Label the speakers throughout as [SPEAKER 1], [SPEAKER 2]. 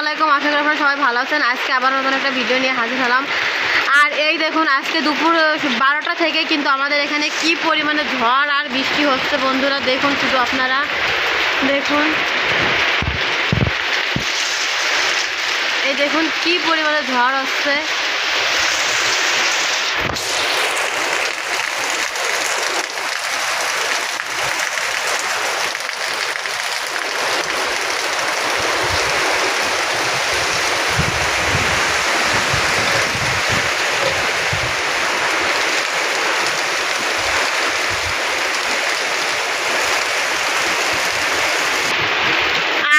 [SPEAKER 1] আলাইকুম আশা করি আপনারা সবাই ভালো আছেন। আজকে আবার নতুন একটা ভিডিও নিয়ে হাজির হলাম। আর এই দেখুন, আজকে দুপুর বারোটা থেকে কিন্তু আমাদের এখানে কি পরিমাণে ঝড় আর বৃষ্টি হচ্ছে বন্ধুরা, দেখুন শুধু আপনারা। দেখুন। এই দেখুন, কি পরিমাণে ঝড় হচ্ছে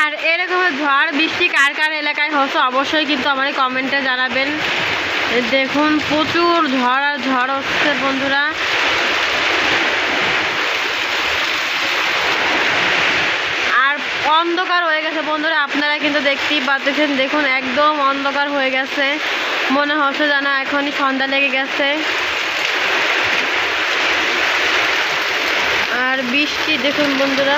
[SPEAKER 1] আর এরকম ঝড় বৃষ্টি কার কার এলাকায় হচ্ছে অবশ্যই কিন্তু আমার কমেন্টে জানাবেন। দেখুন, প্রচুর ঝড় আর ঝড় হচ্ছে বন্ধুরা। আর অন্ধকার হয়ে গেছে বন্ধুরা, আপনারা কিন্তু দেখতেই পাচ্ছেন। দেখুন, একদম অন্ধকার হয়ে গেছে। মনে হচ্ছে যেন এখনই সন্ধ্যা লেগে গেছে। আর বৃষ্টি, দেখুন বন্ধুরা।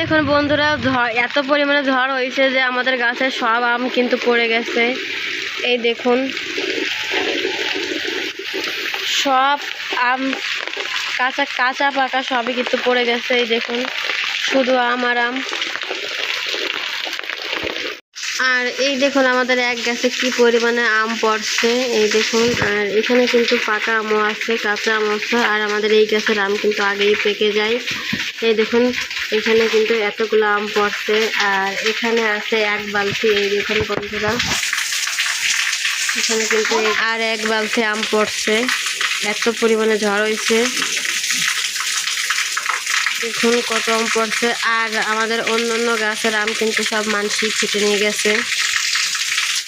[SPEAKER 1] দেখুন বন্ধুরা, ঝড়, এত পরিমাণে ঝড় হয়েছে যে আমাদের গাছের সব আম কিন্তু পড়ে গেছে। এই দেখুন, সব আম, কাঁচা কাঁচা পাকা সবই কিন্তু পড়ে গেছে, এই দেখুন, শুধু আম আর আম। আর এই দেখুন আমাদের এক গাছে কি পরিমাণে আম পড়ছে এই দেখুন। আর এখানে কিন্তু পাকা আমও আছে কাঁচা আম আছে আর আমাদের এই গাছের আম কিন্তু আগেই পেকে যায়। এই দেখুন এখানে কিন্তু এতগুলো আম পড়ছে আর এখানে আছে এক বালতি এই দেখুন বন্ধুরা। এখানে কিন্তু আর এক বালতি আম পড়ছে এত পরিমাণে ঝড় হয়েছে। দেখুন কত আম পড়ছে। আর আমাদের অন্য অন্য গাছের আম কিন্তু সব মানসিক ছিটে নিয়ে গেছে।